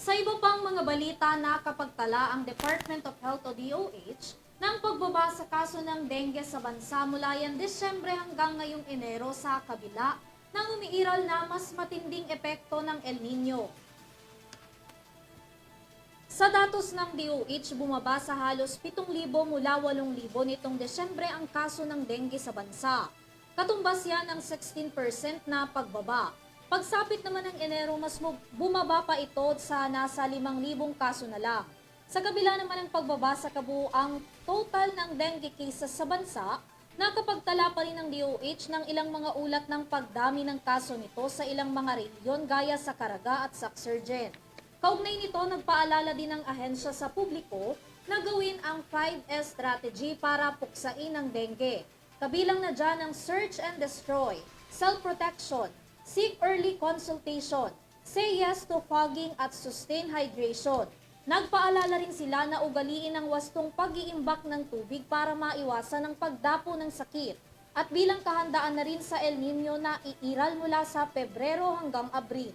Sa iba pang mga balita nakapagtala ang Department of Health o DOH ng pagbaba sa kaso ng dengue sa bansa mula yan Desyembre hanggang ngayong Enero sa kabila ng umiiral na mas matinding epekto ng El Nino. Sa datos ng DOH, bumaba sa halos 7,000 mula 8,000 nitong Desyembre ang kaso ng dengue sa bansa. Katumbas yan ng 16% na pagbaba. Pagsapit naman ng Enero, mas bumaba pa ito sa nasa 5,000 kaso na lang. Sa kabila naman ng pagbaba sa kabuuang total ng dengue cases sa bansa, nakapagtala pa rin ng DOH ng ilang mga ulat ng pagdami ng kaso nito sa ilang mga rehiyon gaya sa Caraga at Saxurgen. Kaugnay nito, nagpaalala din ng ahensya sa publiko na gawin ang 5S strategy para puksain ang dengue. Kabilang na dyan ang search and destroy, self-protection, seek early consultation, say yes to fogging at sustain hydration. Nagpaalala rin sila na ugaliin ang wastong pag-iimbak ng tubig para maiwasan ang pagdapo ng sakit. At bilang kahandaan na rin sa El Nino na iiral mula sa Pebrero hanggang Abril.